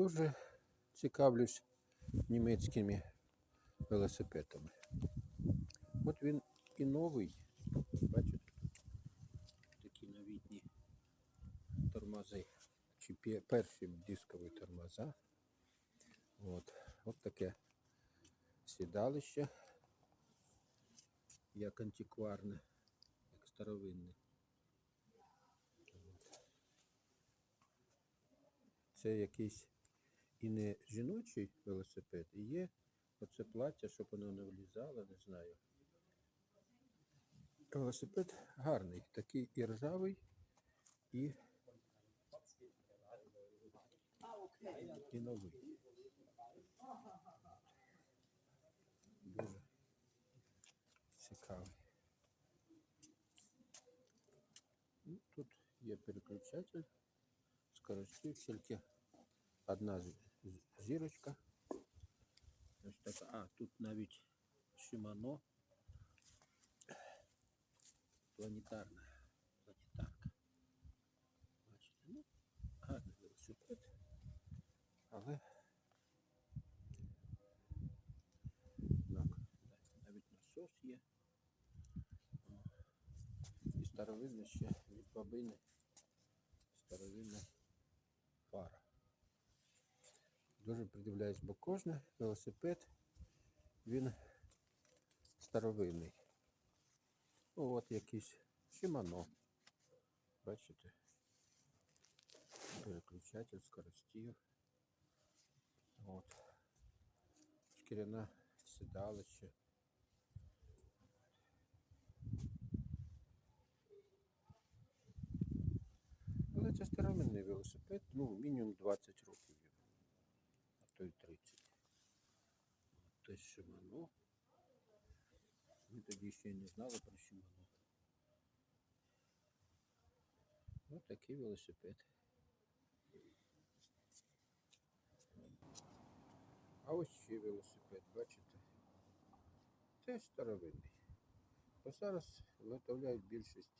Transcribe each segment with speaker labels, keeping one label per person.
Speaker 1: Дуже цікавлюсь німецькими велосипедами. От він і новий. Бачите, такі новітні тормози. Чи перші дискові тормоза. От, от таке сідалище, як антикварне, як старовинне. Це якийсь і не жіночий велосипед, і є оце плаття, щоб воно не влізало, не знаю. Велосипед гарний, такий і ржавий, і, і новий. Дуже цікавий. Ну, тут є переключатель скоростів, тільки одна з- зірочка. Ось така. А, тут навіть Shimano планетарна. Планетарка. Бачите, ну, гарний велосипед. Але так, навіть насос є. І старовинна ще від бабини. Старовинна Дуже придивляюсь, бо кожен велосипед він старовинний. Ну, от якийсь Shimano. Бачите? Переключатель скоростів. От. Шкіряна сідалище. Але це старовинний велосипед, ну, мінімум 20 років то й 30. От Те Shimano. Ми тоді ще не знали про Shimano. Ось такий велосипед. А ось ще велосипед, бачите? Теж старовинний. Бо зараз виготовляють більшість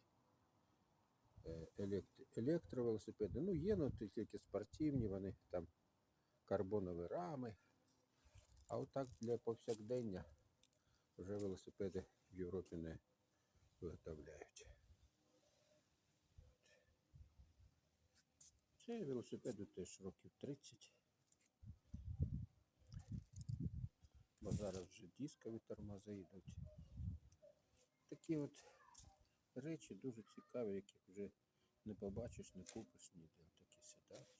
Speaker 1: е, електровелосипеди. Ну, є, ну то тільки спортивні, вони там карбонові рами. А отак для повсякдення вже велосипеди в Європі не виготовляють. Це велосипеду теж років 30. Бо зараз вже дискові тормози йдуть. Такі от речі дуже цікаві, яких вже не побачиш, не купиш ніде. Такі сідалища.